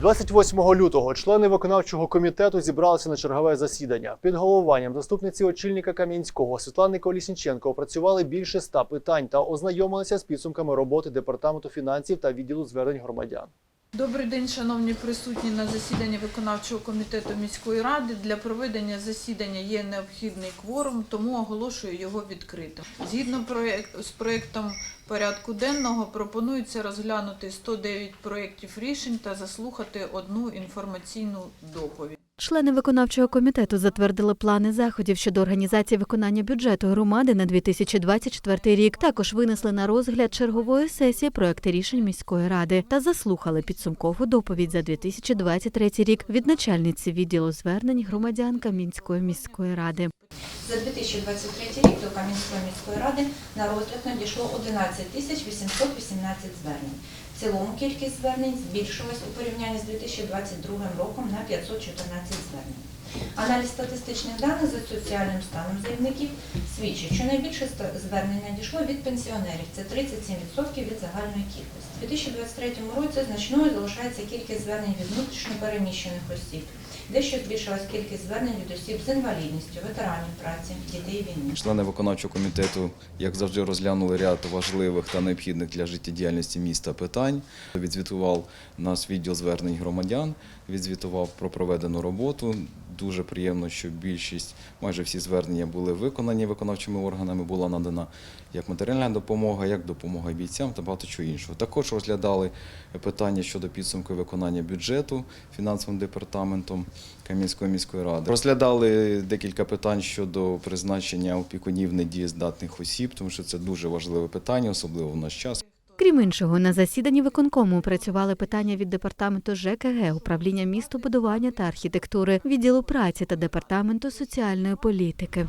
28 лютого члени виконавчого комітету зібралися на чергове засідання. Під головуванням заступниці очільника Кам'янського Світлани Колісніченко опрацювали більше ста питань та ознайомилися з підсумками роботи департаменту фінансів та відділу звернень громадян. Добрий день, шановні присутні на засіданні виконавчого комітету міської ради. Для проведення засідання є необхідний кворум, тому оголошую його відкритим. Згідно з проєктом порядку денного пропонується розглянути 109 проєктів рішень та заслухати одну інформаційну доповідь. Члени виконавчого комітету затвердили плани заходів щодо організації виконання бюджету громади на 2024 рік. Також винесли на розгляд чергової сесії проекти рішень міської ради та заслухали підсумкову доповідь за 2023 рік від начальниці відділу звернень громадян Камінської міської ради. За 2023 рік до Кам'янської міської ради на розгляд надійшло 11 тисяч 818 звернень. Цілому кількість звернень збільшилась у порівнянні з 2022 роком на 514 звернень. Аналіз статистичних даних за соціальним станом заявників свідчить, що найбільше звернень надійшло від пенсіонерів, це 37% від загальної кількості. У 2023 році значною залишається кількість звернень від внутрішньопереміщених осіб. Дещо збільшилась кількість звернень від осіб з інвалідністю, ветеранів праці, дітей війни. Члени виконавчого комітету, як завжди, розглянули ряд важливих та необхідних для життєдіяльності міста питань. Відзвітував наш відділ звернень громадян, відзвітував про проведену роботу. Дуже приємно, що більшість, майже всі звернення були виконані виконавчими органами, була надана як матеріальна допомога, як допомога бійцям та багато чого іншого. Також розглядали питання щодо підсумку виконання бюджету фінансовим департаментом Кам'янської міської ради. Розглядали декілька питань щодо призначення опікунів недієздатних осіб, тому що це дуже важливе питання, особливо в наш час. Крім іншого, на засіданні виконкому працювали питання від департаменту ЖКГ, управління містобудування та архітектури, відділу праці та департаменту соціальної політики.